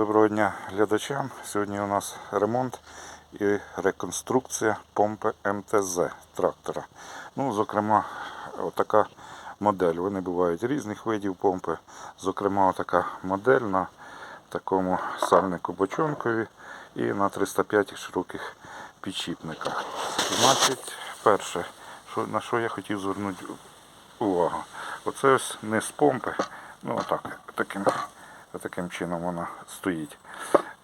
Доброго дня глядачам. Сьогодні у нас ремонт і реконструкція помпи МТЗ трактора. Ну, зокрема, отака модель. Вони бувають різних видів помпи. Зокрема, така модель на такому сальнику бочонкові і на 305 широких підшипниках. Значить, перше, на що я хотів звернути увагу. Оце ось низ помпи. Ну, отак, таким Таким чином вона стоїть.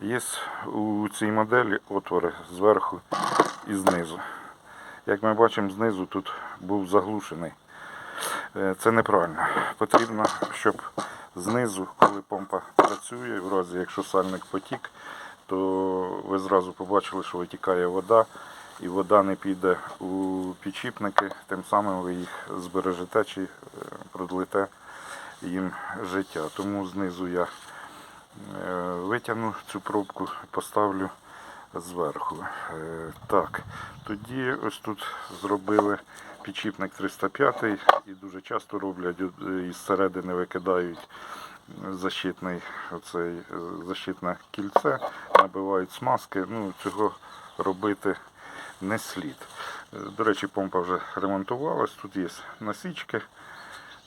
Є у цій моделі отвори зверху і знизу. Як ми бачимо, знизу тут був заглушений. Е, Це неправильно. Потрібно, щоб знизу, коли помпа працює, в разі якщо сальник потік, то ви зразу побачили, що витікає вода, і вода не піде у підшипники, тим самим ви їх збережете чи е, продлите їм життя. Тому знизу я е, витягну цю пробку, поставлю зверху. Е, Так, тоді ось тут зробили підшипник 305 і дуже часто роблять е, із середини викидають защитний, оцей, защитне кільце, набивають смазки. Ну, цього робити не слід. До речі, помпа вже ремонтувалась, тут є насічки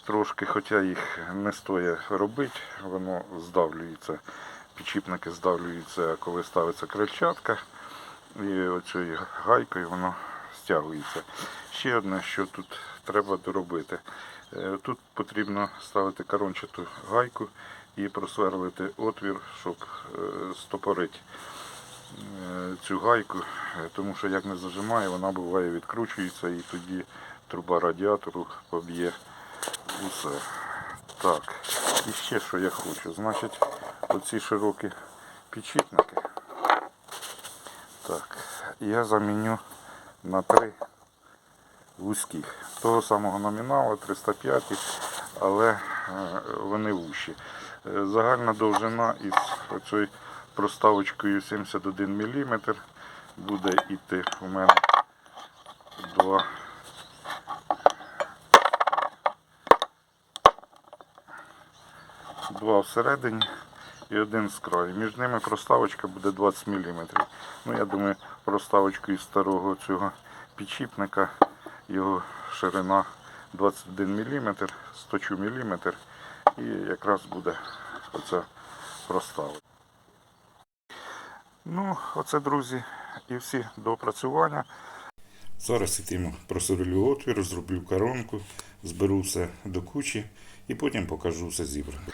трошки, хоча їх не стоїть робити, воно здавлюється, підшипники здавлюються, коли ставиться крильчатка, і оцією гайкою воно стягується. Ще одне, що тут треба доробити. Е, Тут потрібно ставити корончату гайку і просверлити отвір, щоб е, стопорити е, цю гайку, тому що як не зажимає, вона буває відкручується і тоді труба радіатору поб'є усе. Так, і ще що я хочу. Значить, оці широкі підшипники. Так, я заміню на три вузьких. Того самого номіналу 305, але е, вони вущі. Е, Загальна довжина із оцею проставочкою 71 мм буде йти у мене два два всередині і один з краю. Між ними проставочка буде 20 мм. Ну, я думаю, проставочку із старого цього підшипника, його ширина 21 мм, сточу мм і якраз буде оця проставочка. Ну, оце, друзі, і всі до опрацювання. Зараз йтиму просверлю отвір, зроблю коронку, зберу все до кучі і потім покажу все зібране.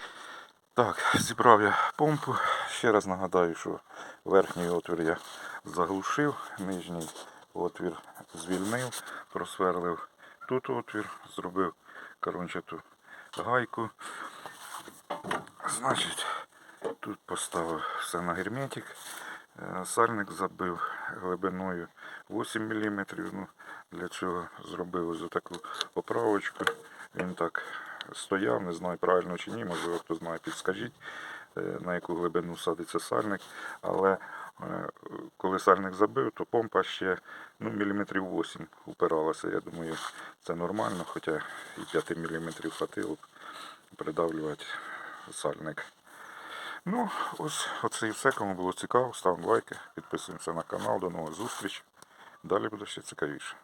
Так, зібрав я помпу. Ще раз нагадаю, що верхній отвір я заглушив, нижній отвір звільнив, просверлив тут отвір, зробив корончату гайку. Значить, тут поставив все на герметик. Е, Сальник забив глибиною 8 мм. Ну, для чого зробив ось таку поправочку. Він так стояв, не знаю правильно чи ні, можливо, хто знає, підскажіть, е, на яку глибину садиться сальник. Але е, коли сальник забив, то помпа ще ну, міліметрів 8 упиралася. Я думаю, це нормально, хоча і 5 мм хватило придавлювати сальник. Ну, ось оце і все. Кому було цікаво, ставимо лайки, підписуємося на канал. До нових зустріч. Далі буде ще цікавіше.